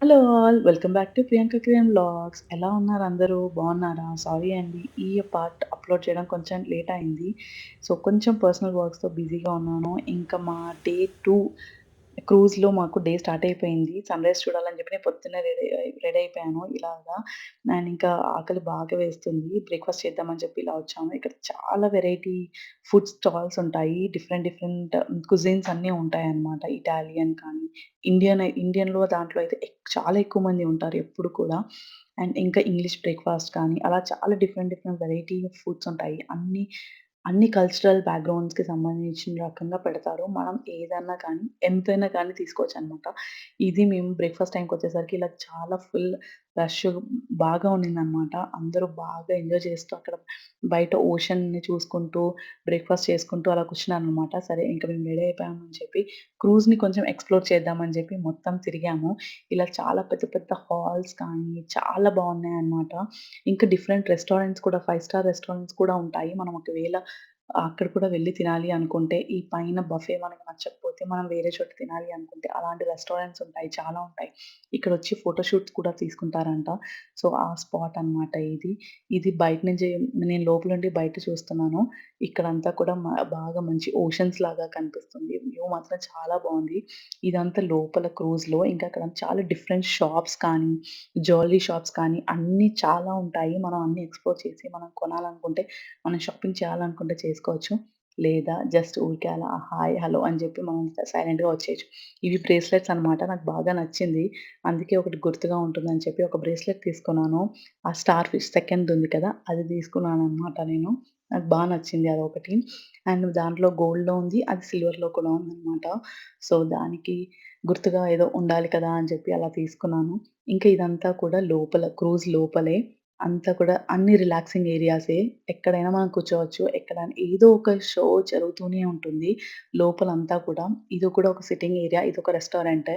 Hello all. Welcome back to Priyanka Kiran vlogs ఎలా ఉన్నారు అందరూ? బాగున్నారా? సారీ అండి. ఈ పార్ట్ అప్‌లోడ్ చేయడం కొంచెం లేట్ అయింది. సో, కొంచెం పర్సనల్ వర్క్స్‌తో బిజీగా ఉన్నాను. ఇంకా మా డే టూ క్రూజ్‌లో మాకు డే స్టార్ట్ అయిపోయింది. సన్‌రైజ్ చూడాలని చెప్పి నేను పొద్దున్న రెడీ రెడీ అయిపోయాను ఇలాగా. నేను ఇంకా ఆకలి బాగా వేస్తుంది. బ్రేక్‌ఫాస్ట్ చేద్దామని చెప్పి ఇలా వచ్చాము. ఇక్కడ చాలా వెరైటీ ఫుడ్ స్టాల్స్ ఉంటాయి. డిఫరెంట్ డిఫరెంట్ కుజిన్స్ అన్నీ ఉంటాయి అన్నమాట ఇటాలియన్ కానీ, ఇండియన్ ఇండియన్‌లో దాంట్లో అయితే చాలా ఎక్కువ మంది ఉంటారు ఎప్పుడు కూడా. అండ్ ఇంకా ఇంగ్లీష్ బ్రేక్‌ఫాస్ట్ కానీ అలా చాలా డిఫరెంట్ డిఫరెంట్ వెరైటీ ఫుడ్స్ ఉంటాయి. అన్నీ అన్ని కల్చరల్ బ్యాక్‌గ్రౌండ్స్‌కి సంబంధించిన రకంగా పెడతారు. మనం ఏదన్నా కానీ, ఎంతైనా కానీ తీసుకోవచ్చనమాట. ఇది మేము బ్రేక్‌ఫాస్ట్ టైమ్‌కొచ్చేసరికి ఇలా చాలా ఫుల్ రష్ బాగా ఉండిందనమాట. అందరూ బాగా ఎంజాయ్ చేస్తూ అక్కడ బయట ఓషన్‌ని చూసుకుంటూ, బ్రేక్‌ఫాస్ట్ చేసుకుంటూ అలా కూర్చున్నాను అనమాట సరే ఇంకా మేము రెడీ అయిపోయామని చెప్పి క్రూజ్‌ని కొంచెం ఎక్స్‌ప్లోర్ చేద్దామని చెప్పి మొత్తం తిరిగాము. ఇలా చాలా పెద్ద పెద్ద హాల్స్ కానీ చాలా బాగున్నాయి అనమాట ఇంకా డిఫరెంట్ రెస్టారెంట్స్ కూడా ఫైవ్ స్టార్ రెస్టారెంట్స్ కూడా ఉంటాయి. మనం ఒకవేళ అక్కడ కూడా వెళ్ళి తినాలి అనుకుంటే, ఈ పైన బఫే మనకు నచ్చకపోతే మనం వేరే చోట తినాలి అనుకుంటే అలాంటి రెస్టారెంట్స్ ఉంటాయి. చాలా ఉంటాయి. ఇక్కడొచ్చి ఫోటో షూట్స్ కూడా తీసుకుంటారంట. సో, ఆ స్పాట్ అన్నమాట ఇది. ఇది బయట నుంచి నేను లోపలుండి బయట చూస్తున్నాను. ఇక్కడంతా కూడా బాగా మంచి ఓషన్స్ లాగా కనిపిస్తుంది. వ్యూ మాత్రం చాలా బాగుంది ఇదంతా లోపల క్రూజ్‌లో ఇంకా అక్కడ చాలా డిఫరెంట్ షాప్స్ కానీ, జ్యువెలరీ షాప్స్ కానీ అన్నీ చాలా ఉంటాయి. మనం అన్నీ ఎక్స్‌ప్లోర్ చేసి మనం కొనాలనుకుంటే, మనం షాపింగ్ చేయాలనుకుంటే చేసుకోవచ్చు. లేదా జస్ట్ ఊరికే అలా హాయ్, హలో అని చెప్పి మనం సైలెంట్‌గా వచ్చేయచ్చు ఇవి బ్రేస్లెట్స్ అన్నమాట. నాకు బాగా నచ్చింది. అందుకే ఒకటి గుర్తుగా ఉంటుందని చెప్పి ఒక బ్రేస్లెట్ తీసుకున్నాను. ఆ స్టార్ ఫిష్ సెకండ్ ఉంది కదా! అది తీసుకున్నాను అనమాట నేను. నాకు బాగా నచ్చింది అదొకటి. అండ్ దాంట్లో గోల్డ్‌లో ఉంది. అది సిల్వర్‌లో కూడా ఉందన్నమాట. సో, దానికి గుర్తుగా ఏదో ఉండాలి కదా! అని చెప్పి అలా తీసుకున్నాను. ఇంకా ఇదంతా కూడా లోపల క్రూజ్ లోపలే. అంతా కూడా అన్ని రిలాక్సింగ్ ఏరియాసే. ఎక్కడైనా మనం కూర్చోవచ్చు. ఎక్కడైనా ఏదో ఒక షో జరుగుతూనే ఉంటుంది. లోపలంతా కూడా. ఇది కూడా ఒక సిట్టింగ్ ఏరియా. ఇది ఒక రెస్టారెంటే.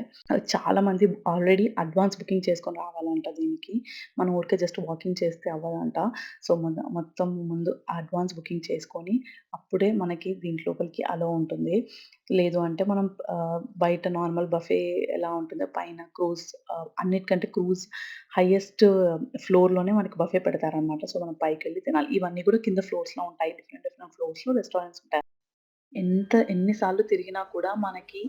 చాలా మంది ఆల్రెడీ అడ్వాన్స్ బుకింగ్ చేసుకొని రావాలంట దీనికి. మనం ఊరికే జస్ట్ వాకింగ్ చేస్తే అవ్వదంట. సో, మన మొత్తం ముందు అడ్వాన్స్ బుకింగ్ చేసుకొని, అప్పుడే మనకి దీంట్లోపలికి అలో ఉంటుంది. లేదు అంటే మనం బయట నార్మల్ బఫే ఎలా ఉంటుందో పైన క్రూజ్ అన్నిటికంటే క్రూజ్ హైయెస్ట్ ఫ్లోర్‌లోనే మనకి బఫే పెడతారనమాట. సో, మనం పైకెళ్ళి తినాలి. ఇవన్నీ కూడా కింద ఫ్లోర్స్‌లో ఉంటాయి. డిఫరెంట్ డిఫరెంట్ ఫ్లోర్స్‌లో రెస్టారెంట్స్ ఉంటాయి. ఎంత ఎన్ని సార్లు తిరిగినా కూడా మనకి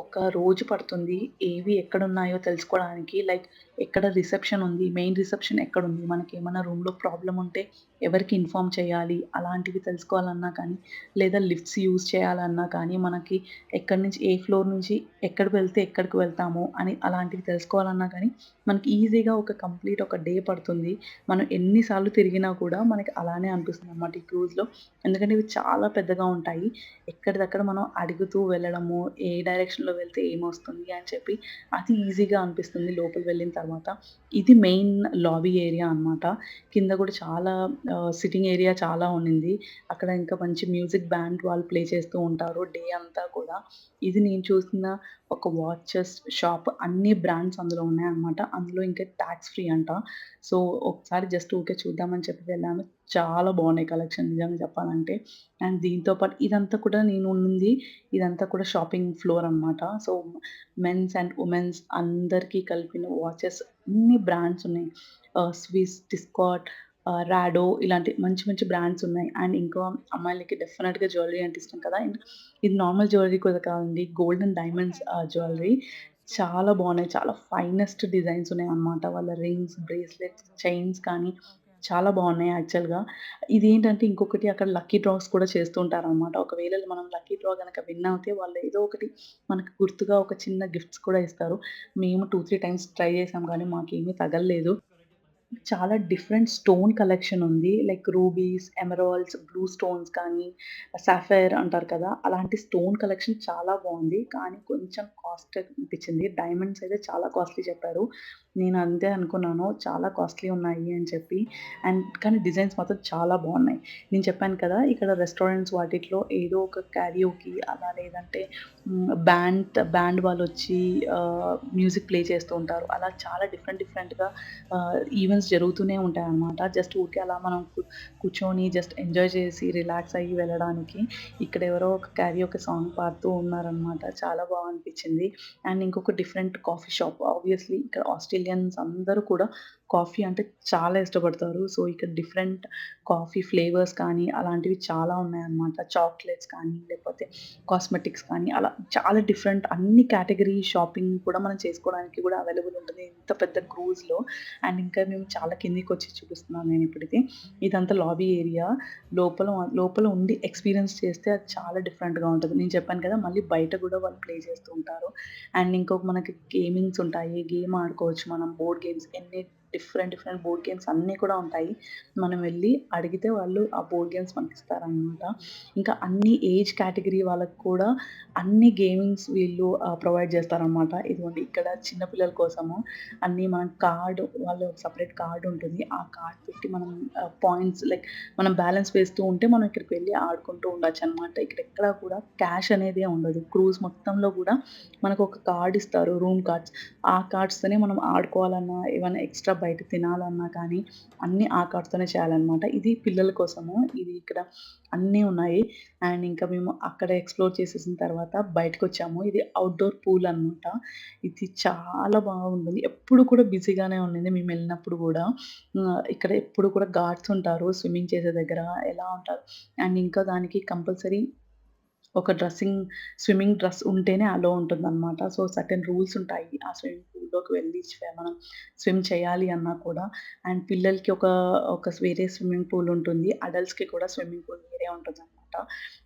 ఒక రోజు పడుతుంది. ఏవి ఎక్కడున్నాయో తెలుసుకోవడానికి. లైక్ ఎక్కడ రిసెప్షన్ ఉంది, మెయిన్ రిసెప్షన్ ఎక్కడుంది, ఏమైనా రూమ్‌లో ప్రాబ్లం ఉంటే ఎవరికి ఇన్ఫార్మ్ చేయాలి, అలాంటివి తెలుసుకోవాలన్నా కానీ, లేదా లిఫ్ట్స్ యూజ్ చేయాలన్నా కానీ, మనకి ఎక్కడి నుంచి ఏ ఫ్లోర్ నుంచి ఎక్కడికి వెళ్తే ఎక్కడికి వెళ్తాము అని అలాంటివి తెలుసుకోవాలన్నా కానీ, మనకి ఈజీగా ఒక కంప్లీట్ ఒక డే పడుతుంది. మనం ఎన్నిసార్లు తిరిగినా కూడా మనకి అలానే అనిపిస్తుందనమాట ఈ క్రూజ్‌లో. ఎందుకంటే ఇవి చాలా పెద్దగా ఉంటాయి. ఎక్కడిదక్కడ మనం అడుగుతూ వెళ్ళడము, ఏ డైరెక్షన్‌లో వెళ్తే ఏమొస్తుంది అని చెప్పి అది ఈజీగా అనిపిస్తుంది లోపల వెళ్ళిన తర్వాత. ఇది మెయిన్ లాబీ ఏరియా అనమాట. కింద కూడా చాలా సిట్టింగ్ ఏరియా చాలా ఉండింది. అక్కడ ఇంకా మంచి మ్యూజిక్ బ్యాండ్ వాళ్ళు ప్లే చేస్తూ ఉంటారు డే అంతా కూడా. ఇది నేను చూసిన ఒక వాచెస్ షాప్. అన్ని బ్రాండ్స్ అందులో ఉన్నాయన్నమాట. అందులో ఇంకా ట్యాక్స్ ఫ్రీ అంట. సో, ఒకసారి జస్ట్ ఊరికే చూద్దామని చెప్పి వెళ్ళాను. చాలా బాగున్నాయి కలెక్షన్ నిజంగా చెప్పాలంటే. అండ్ దీంతో పాటు ఇదంతా కూడా నేను ఉంది ఇదంతా కూడా షాపింగ్ ఫ్లోర్ అనమాట. సో, మెన్స్ అండ్ ఉమెన్స్ అందరికీ కలిపిన వాచెస్ అన్ని బ్రాండ్స్ ఉన్నాయి. స్విస్, డిస్కాట్, ర్యాడో రాడో ఇలాంటి మంచి మంచి బ్రాండ్స్ ఉన్నాయి. అండ్ ఇంకా అమ్మాయిలకి డెఫినెట్గా జ్యువెలరీ అంటే ఇష్టం కదా! అండ్ ఇది నార్మల్ జ్యువెలరీ కూడా కాదండి. గోల్డ్ అండ్ డైమండ్స్ జ్యువెలరీ చాలా బాగున్నాయి. చాలా ఫైనెస్ట్ డిజైన్స్ ఉన్నాయి అన్నమాట వాళ్ళ రింగ్స్, బ్రేస్లెట్స్, చైన్స్ కానీ చాలా బాగున్నాయి యాక్చువల్‌గా. ఇదేంటంటే ఇంకొకటి అక్కడ లక్కీ డ్రాస్ కూడా చేస్తూ ఉంటారనమాట. ఒకవేళ మనం లక్కీ డ్రా గనక విన్ అవుతే వాళ్ళు ఏదో ఒకటి మనకు గుర్తుగా ఒక చిన్న గిఫ్ట్స్ కూడా ఇస్తారు. మేము 2, 3 టైమ్స్ ట్రై చేసాం కానీ మాకేమీ తగలలేదు చాలా డిఫరెంట్ స్టోన్ కలెక్షన్ ఉంది. Like rubies, emeralds, blue stones కానీ, సాఫైర్ అంటారు కదా! అలాంటి స్టోన్ కలెక్షన్ చాలా బాగుంది కానీ కొంచెం కాస్ట్ అనిపించింది. డైమండ్స్ అయితే చాలా కాస్ట్‌లీ చెప్పారు. నేను అంతే అనుకున్నాను. చాలా కాస్ట్‌లీ ఉన్నాయి అని చెప్పి. అండ్ కానీ డిజైన్స్ మాత్రం చాలా బాగున్నాయి నేను చెప్పాను కదా! ఇక్కడ రెస్టారెంట్స్ వాటిలో ఏదో ఒక క్యారియోకి అలా లేదంటే బ్యాండ్ బ్యాండ్ వాళ్ళు వచ్చి మ్యూజిక్ ప్లే చేస్తూ ఉంటారు. అలా చాలా డిఫరెంట్ డిఫరెంట్‌గా ఈవెన్ ఈవెంట్స్ సెషన్స్ జరుగుతూనే ఉంటాయన్నమాట. జస్ట్ ఊరికే అలా మనం కూర్చొని జస్ట్ ఎంజాయ్ చేసి రిలాక్స్ అయ్యి వెళ్ళడానికి ఇక్కడ ఎవరో ఒక క్యారీ ఒక సాంగ్ పాడుతూ ఉన్నారనమాట. చాలా బాగా అనిపించింది. అండ్ ఇంకొక డిఫరెంట్ కాఫీ షాప్ ఆబ్వియస్‌లీ ఇక్కడ ఆస్ట్రేలియన్స్ అందరూ కూడా కాఫీ అంటే చాలా ఇష్టపడతారు. సో, ఇక్కడ డిఫరెంట్ కాఫీ ఫ్లేవర్స్ కానీ అలాంటివి చాలా ఉన్నాయన్నమాట. చాక్లెట్స్ కానీ లేకపోతే కాస్మెటిక్స్ కానీ అలా చాలా డిఫరెంట్ అన్ని కేటగిరీ షాపింగ్ కూడా మనం చేసుకోవడానికి కూడా అవైలబుల్ ఉంటుంది. ఇంత పెద్ద క్రూజ్‌లో అండ్ ఇంకా మేము చాలా కిందికి వచ్చి చూపిస్తున్నాను ఇప్పటికీ ఇదంతా లాబీ ఏరియా. లోపల లోపల ఉండి ఎక్స్‌పీరియన్స్ చేస్తే అది చాలా డిఫరెంట్‌గా ఉంటుంది నేను చెప్పాను కదా! మళ్ళీ బయట కూడా వాళ్ళు ప్లే చేస్తూ ఉంటారు. అండ్ ఇంకొక మనకి గేమింగ్స్ ఉంటాయి. గేమ్ ఆడుకోవచ్చు మనం. బోర్డ్ గేమ్స్ ఎన్ని డిఫరెంట్ డిఫరెంట్ బోర్డ్ గేమ్స్ అన్నీ కూడా ఉంటాయి. మనం వెళ్ళి అడిగితే వాళ్ళు ఆ బోర్డ్ గేమ్స్ మనకి ఇస్తారనమాట ఇంకా అన్ని ఏజ్ కేటగిరీ వాళ్ళకి కూడా అన్ని గేమింగ్స్ వీళ్ళు ప్రొవైడ్ చేస్తారనమాట. ఇదిగోండి ఇక్కడ చిన్నపిల్లల కోసము అన్నీ మనం కార్డు వాళ్ళు సపరేట్ కార్డు ఉంటుంది. ఆ కార్డ్ పెట్టి మనం పాయింట్స్ లైక్ మనం బ్యాలెన్స్ వేస్తూ ఉంటే మనం ఇక్కడికి వెళ్ళి ఆడుకుంటూ ఉండొచ్చనమాట. ఇక్కడ ఎక్కడా కూడా క్యాష్ అనేది ఉండదు. క్రూజ్ మొత్తంలో కూడా మనకు ఒక కార్డ్ ఇస్తారు. Room cards. ఆ కార్డ్స్‌తోనే మనం ఆడుకోవాలన్నా, ఏమైనా ఎక్స్‌ట్రా బయట తినాలన్నా కానీ అన్నీ ఆ కార్డ్స్‌తోనే చేయాలన్నమాట ఇది పిల్లల కోసము. ఇది ఇక్కడ అన్నీ ఉన్నాయి. అండ్ ఇంకా మేము అక్కడ ఎక్స్‌ప్లోర్ చేసేసిన తర్వాత బయటకొచ్చాము. ఇది అవుట్డోర్ పూల్ అనమాట. ఇది చాలా బాగుంటుంది. ఎప్పుడు కూడా బిజీగానే ఉండింది మేము వెళ్ళినప్పుడు కూడా ఇక్కడ ఎప్పుడు కూడా గార్డ్స్ ఉంటారు స్విమ్మింగ్ చేసే దగ్గర ఎలా ఉంటారు. అండ్ ఇంకా దానికి కంపల్సరీ ఒక డ్రెస్సింగ్ స్విమ్మింగ్ డ్రెస్ ఉంటేనే అలో ఉంటుందనమాట. సో, సర్టెన్ రూల్స్ ఉంటాయి. ఆ స్విమ్మింగ్ పూల్‌లోకి వెళ్ళి మనం స్విమ్ చేయాలి అన్నా కూడా. అండ్ పిల్లలకి ఒక ఒక వేరే స్విమ్మింగ్ పూల్ ఉంటుంది. అడల్ట్స్‌కి కూడా స్విమ్మింగ్ పూల్ వేరే ఉంటుందనమాట.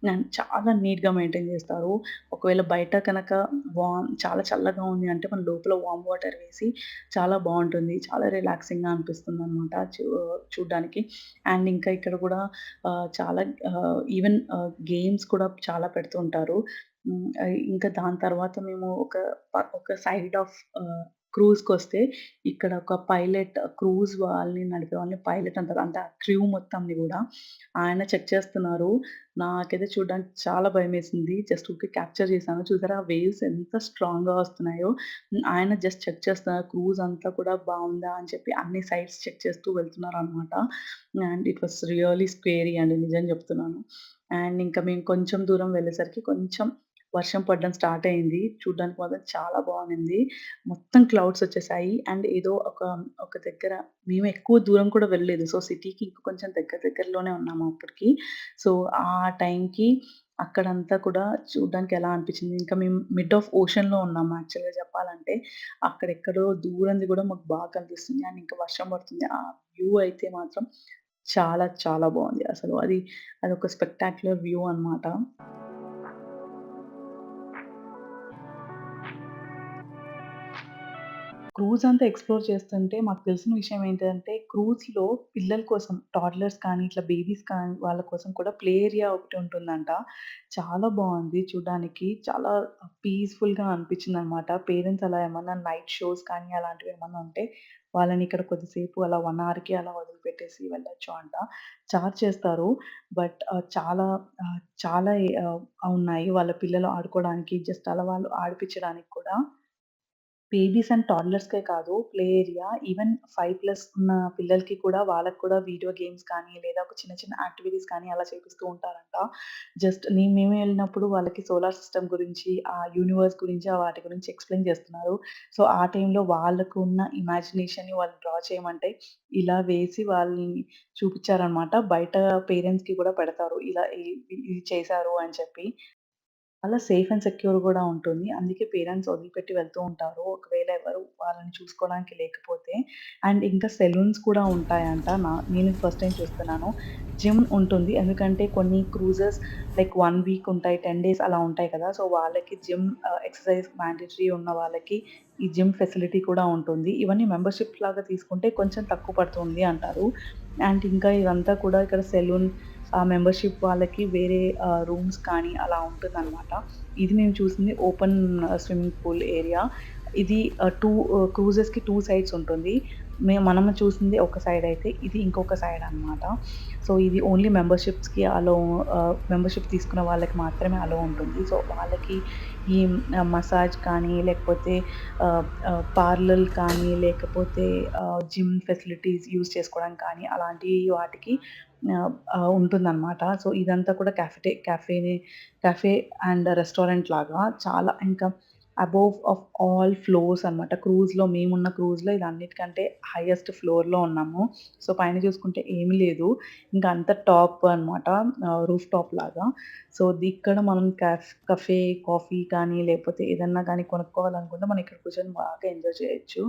అండ్ చాలా నీట్‌గా మెయింటైన్ చేస్తారు. ఒకవేళ బయట కనుక వామ్ చాలా చల్లగా ఉంది అంటే మన లోపల వామ్ వాటర్ వేసి చాలా బాగుంటుంది చాలా రిలాక్సింగ్‌గా అనిపిస్తుందనమాట చూ చూడ్డానికి. అండ్ ఇంకా ఇక్కడ కూడా చాలా ఈవెన్ గేమ్స్ కూడా చాలా పెడుతుంటారు హ్మ్. ఆహ్, ఇంకా దాని తర్వాత మేము ఒక ప ఒక సైడ్ ఆఫ్ ఆహ్, క్రూజ్‌కొస్తే ఇక్కడ ఒక పైలట్ క్రూజ్ వాళ్ళని నడిపే వాళ్ళని పైలట్ అంటారు. అంటే ఆ క్రూ మొత్తంని గూడా ఆయన చెక్ చేస్తున్నారు. నాకైతే చూడడానికి చాలా భయమేసింది. జస్ట్ ఊకే క్యాప్చర్ చేశాను. చూసారా ఆ వేవ్స్ ఎంత స్ట్రాంగ్‌గా వస్తున్నాయో. హ్మ్. ఆయన జస్ట్ చెక్ చేస్తున్నారు. క్రూజ్ అంతా కూడా బావుందా అని చెప్పి అన్ని సైడ్స్ చెక్ చేస్తూ వెళ్తున్నారనమాట. And it was really scary అండి నిజం చెప్తున్నాను. అండ్ ఇంకా మేము కొంచెం దూరం వెళ్ళేసరికి కొంచెం వర్షం పడడం స్టార్ట్ అయింది. చూడ్డానికి మాత్రం చాలా బాగుంది మొత్తం క్లౌడ్స్ వచ్చేసాయి. అండ్ ఏదో ఒక ఒక దగ్గర మేము ఎక్కువ దూరం కూడా వెళ్ళలేదు. సో, సిటీకి ఇంకా కొంచెం దగ్గర దగ్గరలోనే ఉన్నాము అప్పటికి. సో, ఆ టైంకి అక్కడంతా కూడా చూడ్డానికి ఎలా అనిపించింది. ఇంకా మేము మిడ్ ఆఫ్ ఓషన్‌లో ఉన్నాం యాక్చువల్‌గా చెప్పాలంటే. అక్కడెక్కడో దూరంది కూడా మాకు బాగా కనిపిస్తుంది. అండ్ ఇంకా వర్షం పడుతుంది. ఆ వ్యూ అయితే మాత్రం చాలా చాలా బాగుంది అసలు అది అదొక స్పెక్టాక్యులర్ వ్యూ అనమాట. క్రూజ్ అంతా ఎక్స్‌ప్లోర్ చేస్తుంటే మాకు తెలిసిన విషయం ఏంటంటే క్రూజ్‌లో పిల్లల కోసం టాడ్లర్స్ కానీ, ఇట్లా బేబీస్ కానీ వాళ్ళ కోసం కూడా ప్లే ఏరియా ఒకటి ఉంటుందంట. చాలా బాగుంది చూడడానికి చాలా పీస్‌ఫుల్‌గా అనిపించిందనమాట. పేరెంట్స్ అలా ఏమన్నా నైట్ షోస్ కానీ అలాంటివి ఏమన్నా ఉంటే వాళ్ళని ఇక్కడ కొద్దిసేపు అలా వన్ అవర్‌కి అలా వదిలిపెట్టేసి వెళ్ళొచ్చు అంట. చార్జ్ చేస్తారు. బట్ చాలా చాలా ఉన్నాయి. వాళ్ళ పిల్లలు ఆడుకోవడానికి జస్ట్ అలా వాళ్ళు ఆడిపించడానికి కూడా. బేబీస్ అండ్ టాడ్లర్స్‌కే కాదు ప్లే ఏరియా. ఈవెన్ 5+ ఉన్న పిల్లలకి కూడా వాళ్ళకి కూడా వీడియో గేమ్స్ కానీ, లేదా ఒక చిన్న చిన్న యాక్టివిటీస్ కానీ అలా చేపిస్తూ ఉంటారంట. జస్ట్ నే మేము వెళ్ళినప్పుడు వాళ్ళకి సోలార్ సిస్టమ్ గురించి, ఆ యూనివర్స్ గురించి, ఆ వాటి గురించి ఎక్స్‌ప్లెయిన్ చేస్తున్నారు. సో, ఆ టైంలో వాళ్ళకున్న ఇమాజినేషన్‌ని వాళ్ళు డ్రా చేయమంటే ఇలా వేసి వాళ్ళని చూపిచ్చారనమాట. బయట పేరెంట్స్‌కి కూడా పెడతారు. ఇలా ఇ ఇది చేశారు అని చెప్పి. చాలా సేఫ్ అండ్ సెక్యూర్ కూడా ఉంటుంది. అందుకే పేరెంట్స్ వదిలిపెట్టి వెళ్తూ ఉంటారు. ఒకవేళ ఎవరు వాళ్ళని చూసుకోవడానికి లేకపోతే. అండ్ ఇంకా సెలూన్స్ కూడా ఉంటాయంట. నా నేను ఫస్ట్ టైమ్ చూస్తున్నాను. జిమ్ ఉంటుంది. ఎందుకంటే కొన్ని క్రూజెస్ లైక్ 1 వీక్ ఉంటాయి. 10 డేస్ అలా ఉంటాయి కదా! సో, వాళ్ళకి జిమ్ ఆహ్, ఎక్సర్‌సైజ్ మ్యాండేటరీ ఉన్న వాళ్ళకి ఈ జిమ్ ఫెసిలిటీ కూడా ఉంటుంది. ఇవన్నీ మెంబర్‌షిప్ లాగా తీసుకుంటే కొంచెం తక్కువ పడుతుంది అంటారు. అండ్ ఇంకా ఇదంతా కూడా ఇక్కడ సెలూన్ మెంబర్‌షిప్ వాళ్ళకి వేరే రూమ్స్ కానీ అలా ఉంటుందన్నమాట. ఇది మేము చూసింది ఓపెన్ స్విమ్మింగ్ పూల్ ఏరియా. ఇది టూ క్రూజెస్కి టూ సైడ్స్ ఉంటుంది. మేము మనం చూసింది ఒక సైడ్ అయితే ఇది ఇంకొక సైడ్ అనమాట సో ఇది ఓన్లీ మెంబర్షిప్స్కి అలో మెంబర్షిప్ తీసుకున్న వాళ్ళకి మాత్రమే అలో ఉంటుంది. సో వాళ్ళకి ఈ మసాజ్ కానీ లేకపోతే పార్లర్ కానీ లేకపోతే జిమ్ ఫెసిలిటీస్ యూస్ చేసుకోవడం కానీ అలాంటి వాటికి ఉంటుందన్నమాట. సో ఇదంతా కూడా క్యాఫే క్యాఫేనే క్యాఫే అండ్ రెస్టారెంట్ లాగా చాలా ఇంకా అబోవ్ ఆఫ్ ఆల్ ఫ్లోర్స్ అనమాట క్రూజ్లో మేమున్న క్రూజ్లో ఇది అన్నిటికంటే హైయెస్ట్ ఫ్లోర్లో ఉన్నాము. సో పైన చూసుకుంటే ఏమీ లేదు. ఇంకా అంత టాప్ అనమాట రూఫ్ టాప్ లాగా. సో ఇక్కడ మనం క్యాఫ్ కఫే కాఫీ కానీ లేకపోతే ఏదన్నా కానీ కొనుక్కోవాలనుకుంటే మనం ఇక్కడ కూర్చొని బాగా ఎంజాయ్ చేయొచ్చు.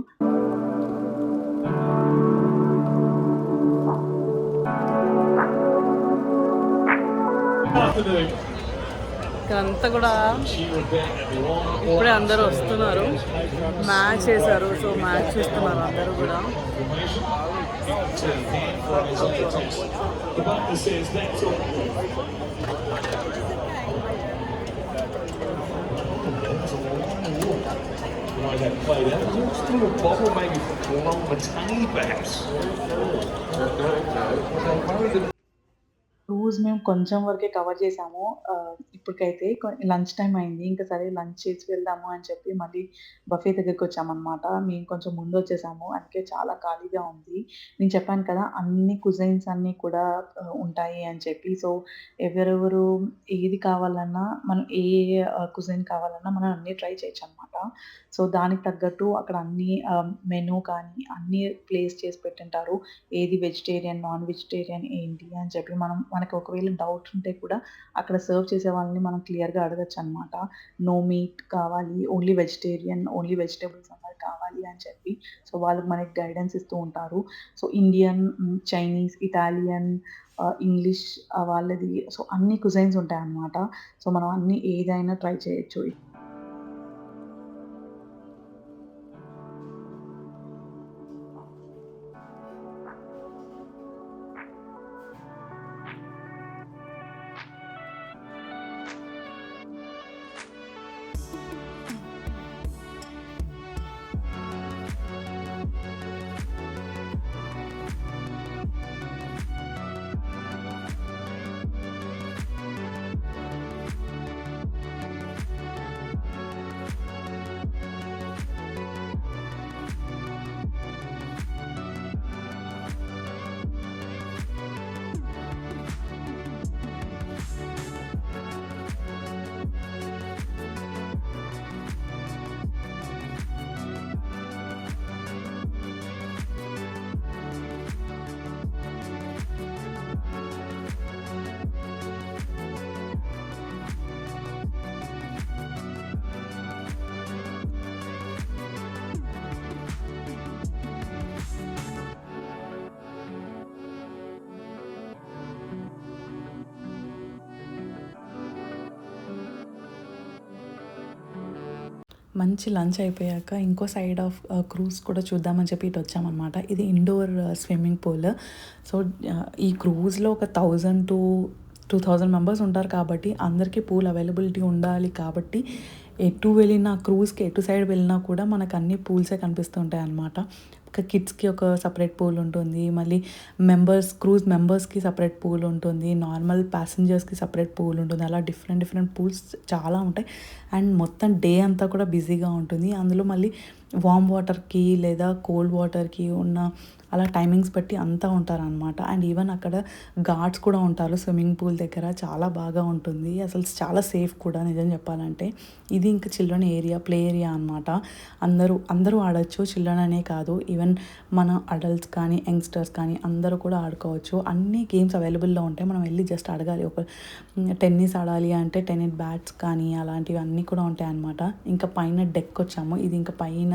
ఇక్కడంతా కూడా ఇప్పుడే అందరూ వస్తున్నారు మ్యాచ్ చేశారు సో మ్యాచ్ చూస్తున్నారు అందరూ కూడా Through a maybe perhaps. Cruise మేము కొంచెం వరకే కవర్ చేసాము ఇప్పటికైతే కొ లంచ్ టైం అయింది. ఇంకా సరే లంచ్ చేసి వెళ్దాము అని చెప్పి మళ్ళీ బఫే దగ్గరికి వచ్చామన్నమాట మేము కొంచెం ముందు వచ్చేసాము అందుకే చాలా ఖాళీగా ఉంది. నేను చెప్పాను కదా! అన్ని కుజైన్స్ అన్నీ కూడా ఉంటాయి అని చెప్పి. సో, ఎవరెవరు ఏది కావాలన్నా మనం ఏ ఏ కుజైన్ కావాలన్నా మనం అన్నీ ట్రై చేయొచ్చు అనమాట సో, దానికి తగ్గట్టు అక్కడ అన్ని మెనూ కానీ అన్నీ ప్లేస్ చేసి పెట్టింటారు. ఏది వెజిటేరియన్, నాన్ వెజిటేరియన్ ఏంటి అని చెప్పి మనం మనకు ఒకవేళ డౌట్ ఉంటే కూడా అక్కడ సర్వ్ చేసే వాళ్ళని మనం క్లియర్‌గా అడగొచ్చనమాట. నో మీట్ కావాలి, ఓన్లీ వెజిటేరియన్, ఓన్లీ వెజిటేబుల్స్ అన్నది కావాలి అని చెప్పి. సో, వాళ్ళు మనకి గైడెన్స్ ఇస్తూ ఉంటారు. So, Indian, Chinese, Italian English వాళ్ళది సో, అన్ని కుజైన్స్ ఉంటాయన్నమాట. సో, మనం అన్ని ఏదైనా ట్రై చేయొచ్చు. మంచి లంచ్ అయిపోయాక ఇంకో సైడ్ ఆఫ్ క్రూజ్ కూడా చూద్దామని చెప్పి ఇటు వచ్చామనమాట. ఇది ఇండోర్ స్విమ్మింగ్ పూల్. సో, ఈ క్రూజ్‌లో ఒక థౌజండ్ టు 2000 మెంబర్స్ ఉంటారు కాబట్టి అందరికీ పూల్ అవైలబిలిటీ ఉండాలి కాబట్టి ఎటు వెళ్ళినా క్రూజ్‌కి ఎటు సైడ్ వెళ్ళినా కూడా మనకు అన్ని పూల్సే కనిపిస్తుంటాయి అనమాట ఒక కిడ్స్‌కి ఒక సపరేట్ పూల్ ఉంటుంది. మళ్ళీ మెంబర్స్ క్రూజ్ మెంబర్స్‌కి సపరేట్ పూల్ ఉంటుంది. నార్మల్ ప్యాసింజర్స్‌కి సపరేట్ పూల్ ఉంటుంది. అలా డిఫరెంట్ డిఫరెంట్ పూల్స్ చాలా ఉంటాయి. అండ్ మొత్తం డే అంతా కూడా బిజీగా ఉంటుంది. అందులో మళ్ళీ వామ్ వాటర్‌కి లేదా కోల్డ్ వాటర్‌కి ఉన్న అలా టైమింగ్స్ బట్టి అంతా ఉంటారనమాట. అండ్ ఈవెన్ అక్కడ గార్డ్స్ కూడా ఉంటారు స్విమ్మింగ్ పూల్ దగ్గర. చాలా బాగా ఉంటుంది. అసలు చాలా సేఫ్ కూడా నిజం చెప్పాలంటే. ఇది ఇంకా చిల్డ్రన్ ఏరియా, ప్లే ఏరియా అనమాట. అందరూ అందరూ ఆడొచ్చు. చిల్డ్రన్ అనే కాదు. ఈవెన్ మన అడల్ట్స్ కానీ, యంగ్‌స్టర్స్ కానీ అందరూ కూడా ఆడుకోవచ్చు. అన్ని గేమ్స్ అవైలబుల్‌లో ఉంటాయి. మనం వెళ్ళి జస్ట్ అడగాలి. ఒక టెన్నిస్ ఆడాలి అంటే టెన్నిస్ బ్యాట్స్ కానీ అలాంటివి అన్నీ కూడా ఉంటాయి అనమాట ఇంకా పైన డెక్ వచ్చాము. ఇది ఇంకా పైన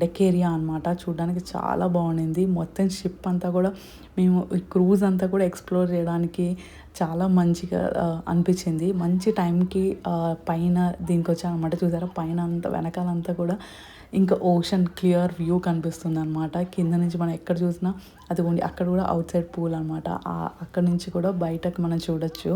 డెక్ ఏరియా అనమాట. చూడడానికి చాలా బాగుండింది. మొత్తం షిప్ అంతా కూడా మేము ఈ క్రూజ్ అంతా కూడా ఎక్స్‌ప్లోర్ చేయడానికి చాలా మంచిగా అనిపించింది. మంచి టైంకి పైన దీనికి వచ్చానమాట చూసారా పైన అంతా వెనకాలంతా కూడా ఇంకా ఓషన్ క్లియర్ వ్యూ కనిపిస్తుంది అనమాట కింద నుంచి మనం ఎక్కడ చూసినా అదిగోండి అక్కడ కూడా అవుట్ సైడ్ పూల్ అనమాట. అక్కడ నుంచి కూడా బయటకు మనం చూడొచ్చు.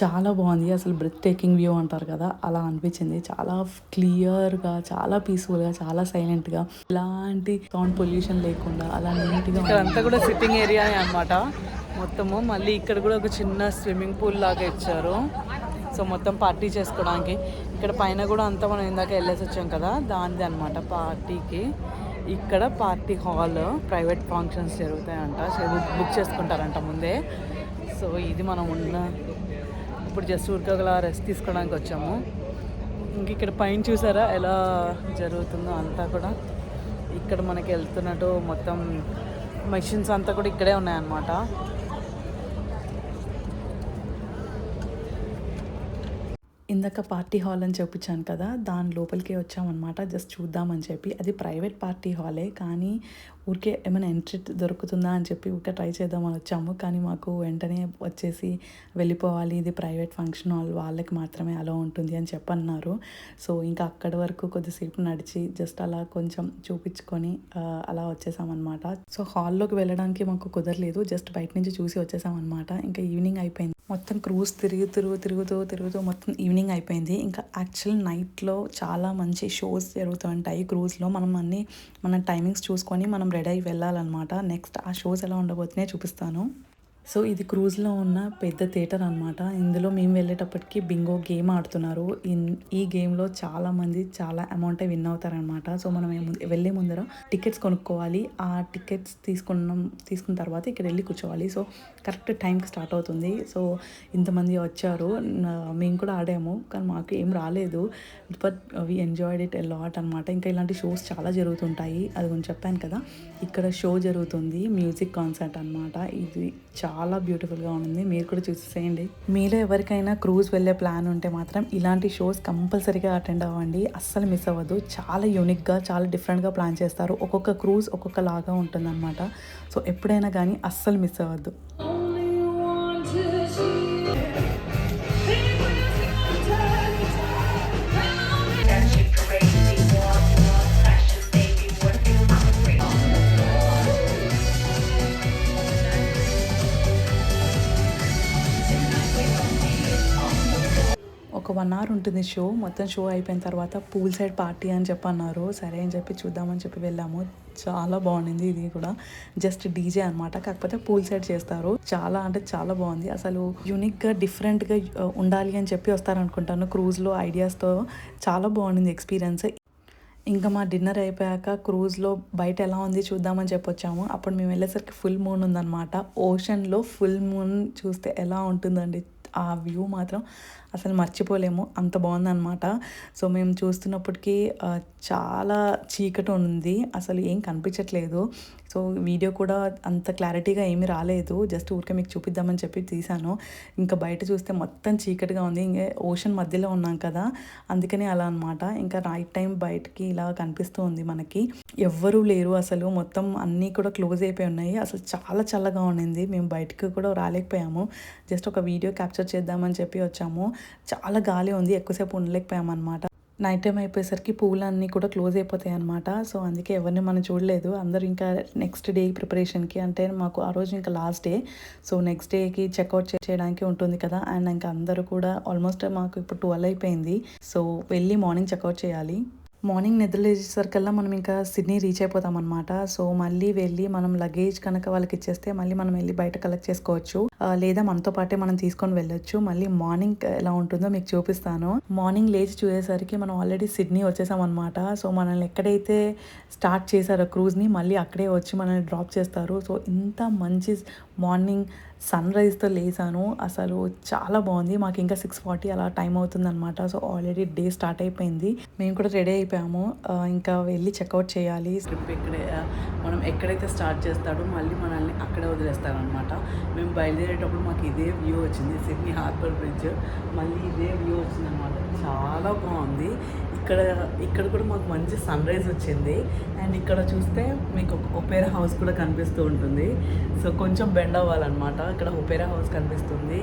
చాలా బాగుంది. అసలు బ్రెత్ టేకింగ్ వ్యూ అంటారు కదా అలా అనిపించింది. చాలా క్లియర్గా చాలా పీస్ఫుల్గా చాలా సైలెంట్గా ఎలాంటి సౌండ్ పొల్యూషన్ లేకుండా అలా నీట్గా అంతా కూడా సిట్టింగ్ ఏరియా అన్నమాట. మొత్తము మళ్ళీ ఇక్కడ కూడా ఒక చిన్న స్విమ్మింగ్ పూల్ లాగా ఇచ్చారు. సో మొత్తం పార్టీ చేసుకోవడానికి. ఇక్కడ పైన కూడా అంతా మనం ఇందాక వెళ్ళేసి వచ్చాం కదా దానిది అనమాట పార్టీకి ఇక్కడ పార్టీ హాల్ ప్రైవేట్ ఫంక్షన్స్ జరుగుతాయంట. బుక్ చేసుకుంటారంట ముందే. సో ఇది మనం ఉన్న ఇప్పుడు జస్ట్ ఊరికగల రెస్ట్ తీసుకోవడానికి వచ్చాము. ఇంక ఇక్కడ పైన చూసారా ఎలా జరుగుతుందో అంతా కూడా. ఇక్కడ మనకి వెళ్తున్నట్టు మొత్తం మెషిన్స్ అంతా కూడా ఇక్కడే ఉన్నాయన్నమాట. ఇందాక పార్టీ హాల్ అని చెప్పించాను కదా దాని లోపలికి వచ్చామన్నమాట. జస్ట్ చూద్దామని చెప్పి. అది ప్రైవేట్ పార్టీ హాలే కానీ ఊరికే ఏమైనా ఎంట్రీ దొరుకుతుందా అని చెప్పి ఊరికే ట్రై చేద్దామని వచ్చాము. కానీ మాకు వెంటనే వచ్చేసి వెళ్ళిపోవాలి. ఇది ప్రైవేట్ ఫంక్షన్ హాల్ వాళ్ళకి మాత్రమే అలా ఉంటుంది అని చెప్పన్నారు. సో ఇంకా అక్కడి వరకు కొద్దిసేపు నడిచి జస్ట్ అలా కొంచెం చూపించుకొని అలా వచ్చేసామన్నమాట. సో హాల్లోకి వెళ్ళడానికి మాకు కుదరలేదు. జస్ట్ బయట నుంచి చూసి వచ్చేసామన్నమాట. ఇంకా ఈవినింగ్ అయిపోయింది. మొత్తం క్రూజ్ తిరుగు తిరుగు తిరుగుతూ తిరుగుతూ మొత్తం ఈవినింగ్ అయిపోయింది. ఇంకా యాక్చువల్ నైట్లో చాలా మంచి షోస్ జరుగుతూ ఉంటాయి క్రూజ్లో మనం అన్ని మన టైమింగ్స్ చూసుకొని మనం రెడీ అయి వెళ్ళాలన్నమాట. నెక్స్ట్ ఆ షోస్ ఎలా ఉండబోతున్నాయో చూపిస్తాను. సో ఇది క్రూజ్లో ఉన్న పెద్ద థియేటర్ అనమాట ఇందులో మేము వెళ్ళేటప్పటికి బింగో గేమ్ ఆడుతున్నారు. ఇన్ ఈ గేమ్లో చాలామంది చాలా అమౌంట్ విన్ అవుతారనమాట సో మనం వెళ్ళే ముందర టికెట్స్ కొనుక్కోవాలి. ఆ టికెట్స్ తీసుకున్న తీసుకున్న తర్వాత ఇక్కడ వెళ్ళి కూర్చోవాలి. సో కరెక్ట్ టైంకి స్టార్ట్ అవుతుంది. సో ఇంతమంది వచ్చారు. మేము కూడా ఆడాము. కానీ మాకు ఏం రాలేదు. But we enjoyed it a lot అనమాట ఇంకా ఇలాంటి షోస్ చాలా జరుగుతుంటాయి. అది కొంచెం చెప్పాను కదా. ఇక్కడ షో జరుగుతుంది. మ్యూజిక్ కాన్సర్ట్ అనమాట ఇది చాలా చాలా బ్యూటిఫుల్గా ఉంది. మీరు కూడా చూసేయండి మీలో ఎవరికైనా క్రూజ్ వెళ్ళే ప్లాన్ ఉంటే మాత్రం ఇలాంటి షోస్ కంపల్సరీగా అటెండ్ అవ్వండి. అస్సలు మిస్ అవ్వద్దు. చాలా యూనిక్గా చాలా డిఫరెంట్గా ప్లాన్ చేస్తారు. ఒక్కొక్క క్రూజ్ ఒక్కొక్కలాగా ఉంటుందన్నమాట. సో ఎప్పుడైనా కానీ అస్సలు మిస్ అవ్వద్దు. ఒక వన్ అవర్ ఉంటుంది షో మొత్తం షో అయిపోయిన తర్వాత పూల్ సైడ్ పార్టీ అని చెప్పి అన్నారు. సరే అని చెప్పి చూద్దామని చెప్పి వెళ్ళాము. చాలా బాగుంది ఇది కూడా. జస్ట్ డీజే అనమాట కాకపోతే పూల్ సైడ్ చేస్తారు. చాలా అంటే చాలా బాగుంది. అసలు యూనిక్గా డిఫరెంట్గా uh, ఉండాలి అని చెప్పి వస్తారనుకుంటాను. క్రూజ్లో ఐడియాస్తో చాలా బాగుంది ఎక్స్పీరియన్స్ ఇంకా మా డిన్నర్ అయిపోయాక క్రూజ్లో బయట ఎలా ఉంది చూద్దామని చెప్పి వచ్చాము. అప్పుడు మేము వెళ్ళేసరికి ఫుల్ మూన్ ఉందన్నమాట. ఓషన్లో ఫుల్ మూన్ చూస్తే ఎలా ఉంటుందండి? ఆ వ్యూ మాత్రం అసలు మర్చిపోలేము. అంత బాగుందన్నమాట. సో మేము చూస్తున్నప్పటికీ చాలా చీకటి ఉంది. అసలు ఏం కనిపించట్లేదు. సో వీడియో కూడా అంత క్లారిటీగా ఏమీ రాలేదు. జస్ట్ ఊరికే మీకు చూపిద్దామని చెప్పి తీశాను. ఇంకా బయట చూస్తే మొత్తం చీకటిగా ఉంది. ఇంకా ఓషన్ మధ్యలో ఉన్నాం కదా. అందుకనే అలా అనమాట ఇంకా నైట్ టైం బయటకి ఇలా కనిపిస్తూ ఉంది మనకి. ఎవ్వరూ లేరు అసలు. మొత్తం అన్నీ కూడా క్లోజ్ అయిపోయి ఉన్నాయి. అసలు చాలా చల్లగా ఉండింది. మేము బయటకు కూడా రాలేకపోయాము. జస్ట్ ఒక వీడియో క్యాప్చర్ చేద్దామని చెప్పి వచ్చాము. చాలా గాలి ఉంది ఎక్కువసేపు ఉండలేకపోయాము అనమాట నైట్ టైం అయిపోయేసరికి పూలన్నీ కూడా క్లోజ్ అయిపోతాయి అనమాట సో అందుకే ఎవరిని మనం చూడలేదు. అందరూ ఇంకా నెక్స్ట్ డే ప్రిపరేషన్కి అంటే మాకు ఆ రోజు ఇంకా లాస్ట్ డే సో నెక్స్ట్ డేకి చెక్అవుట్ చేయడానికి ఉంటుంది కదా. అండ్ ఇంకా అందరూ కూడా ఆల్మోస్ట్ మాకు ఇప్పుడు ట్వెల్వ్ అయిపోయింది. సో వెళ్ళి మార్నింగ్ చెక్అవుట్ చేయాలి. మార్నింగ్ నిద్రలేసేసరికల్లా మనం ఇంకా సిడ్నీ రీచ్ అయిపోతాం అనమాట సో మళ్ళీ వెళ్ళి మనం లగేజ్ కనుక వాళ్ళకి ఇచ్చేస్తే మళ్ళీ మనం వెళ్ళి బయట కలెక్ట్ చేసుకోవచ్చు. లేదా మనతో పాటే మనం తీసుకొని వెళ్ళొచ్చు. మళ్ళీ మార్నింగ్ ఎలా ఉంటుందో మీకు చూపిస్తాను. మార్నింగ్ లేచి చూసేసరికి మనం ఆల్రెడీ సిడ్నీ వచ్చేసాం అనమాట సో మనల్ని ఎక్కడైతే స్టార్ట్ చేశారో క్రూజ్ని మళ్ళీ అక్కడే వచ్చి మనల్ని డ్రాప్ చేస్తారు. సో ఇంత మంచి మార్నింగ్ సన్ రైజ్తో లేసాను అసలు చాలా బాగుంది. మాకు ఇంకా సిక్స్ ఫార్టీ అలా టైం అవుతుందన్నమాట. సో ఆల్రెడీ డే స్టార్ట్ అయిపోయింది. మేము కూడా రెడీ అయిపోయాము. ఇంకా వెళ్ళి చెక్అవుట్ చేయాలి. ట్రిప్ ఎక్కడే మనం ఎక్కడైతే స్టార్ట్ చేస్తాడో మళ్ళీ మనల్ని అక్కడే వదిలేస్తారనమాట మేము బయలుదేరేటప్పుడు మాకు ఇదే వ్యూ వచ్చింది. Sydney harbour bridge. మళ్ళీ ఇదే వ్యూ వచ్చింది అనమాట చాలా బాగుంది. ఇక్కడ ఇక్కడ కూడా మాకు మంచి సన్ రైజ్ వచ్చింది. అండ్ ఇక్కడ చూస్తే మీకు ఒక ఒపేరా హౌస్ కూడా కనిపిస్తూ ఉంటుంది. సో కొంచెం బెండ్ అవ్వాలన్నమాట. అక్కడ ఒపేరా హౌస్ కనిపిస్తుంది.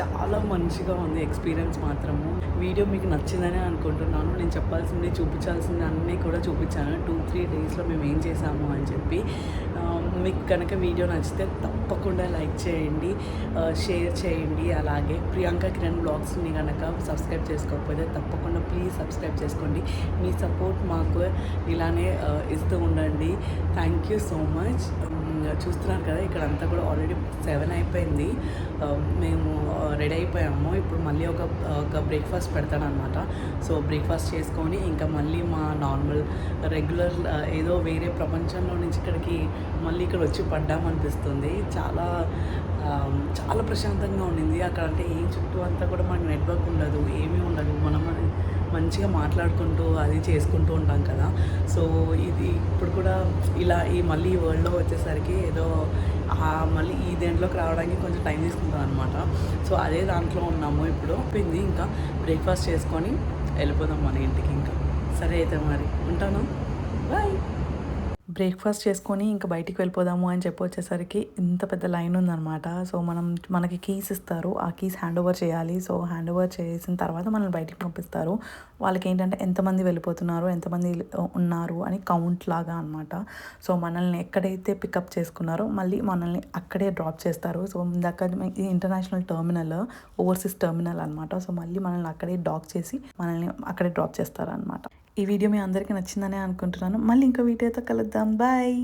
చాలా మంచిగా ఉంది ఎక్స్పీరియన్స్ మాత్రము. వీడియో మీకు నచ్చిందని అనుకుంటున్నాను. నేను చెప్పాల్సింది చూపించాల్సింది అన్నీ కూడా చూపించాను. టూ త్రీ డేస్లో మేము ఏం చేసాము అని చెప్పి. మీకు కనుక వీడియో నచ్చితే తప్పకుండా లైక్ చేయండి షేర్ చేయండి. అలాగే ప్రియాంక కిరణ్ బ్లాగ్స్ని కనుక సబ్స్క్రైబ్ చేసుకోకపోతే తప్పకుండా ప్లీజ్ సబ్స్క్రైబ్ చేసుకోండి. మీ సపోర్ట్ మాకు ఇలానే ఇస్తూ ఉండండి. థ్యాంక్ యూ సో మచ్ చూస్తున్నారు కదా ఇక్కడ అంతా కూడా ఆల్రెడీ సెవెన్ అయిపోయింది. మేము రెడీ అయిపోయాము. ఇప్పుడు మళ్ళీ ఒక ఒక బ్రేక్ఫాస్ట్ పెడతాడనమాట సో బ్రేక్ఫాస్ట్ చేసుకొని ఇంకా మళ్ళీ మా నార్మల్ రెగ్యులర్ ఏదో వేరే ప్రపంచంలో నుంచి ఇక్కడికి మళ్ళీ ఇక్కడ వచ్చి పడ్డామనిపిస్తుంది చాలా చాలా ప్రశాంతంగా ఉండింది. అక్కడ అంటే ఏ చుట్టూ అంతా కూడా మనకు నెట్వర్క్ ఉండదు ఏమీ ఉండదు. మనం మంచిగా మాట్లాడుకుంటూ అది చేసుకుంటూ ఉంటాం కదా. సో ఇది ఇప్పుడు కూడా ఇలా ఈ మళ్ళీ ఈ వరల్డ్లో వచ్చేసరికి ఏదో మళ్ళీ ఈ దేంట్లోకి రావడానికి కొంచెం టైం తీసుకుంటాం అనమాట సో అదే దాంట్లో ఉన్నాము ఇప్పుడు. అయిపోయింది ఇంకా బ్రేక్ఫాస్ట్ చేసుకొని వెళ్ళిపోదాం మన ఇంటికి ఇంకా. సరే అయితే మరి. ఉంటాను. బాయ్. బ్రేక్ఫాస్ట్ చేసుకొని ఇంకా బయటికి వెళ్ళిపోదాము అని చెప్పి వచ్చేసరికి ఇంత పెద్ద లైన్ ఉందన్నమాట. సో మనం మనకి కీస్ ఇస్తారు. ఆ కీస్ హ్యాండ్ ఓవర్ చేయాలి. సో హ్యాండ్ ఓవర్ చేసిన తర్వాత మనల్ని బయటికి పంపిస్తారు. వాళ్ళకి ఏంటంటే ఎంతమంది వెళ్ళిపోతున్నారు? ఎంతమంది ఉన్నారు? అని కౌంట్ లాగా అనమాట సో మనల్ని ఎక్కడైతే పికప్ చేసుకున్నారో మళ్ళీ మనల్ని అక్కడే డ్రాప్ చేస్తారు. సో ఇందాక ఇంటర్నేషనల్ టర్మినల్ ఓవర్సీస్ టర్మినల్ అనమాట సో మళ్ళీ మనల్ని అక్కడే డాక్ చేసి మనల్ని అక్కడే డ్రాప్ చేస్తారు అనమాట ఈ వీడియో మీ అందరికీ నచ్చిందనే అనుకుంటున్నాను. మళ్ళీ ఇంకో వీడియోతో కలుద్దాం. బాయ్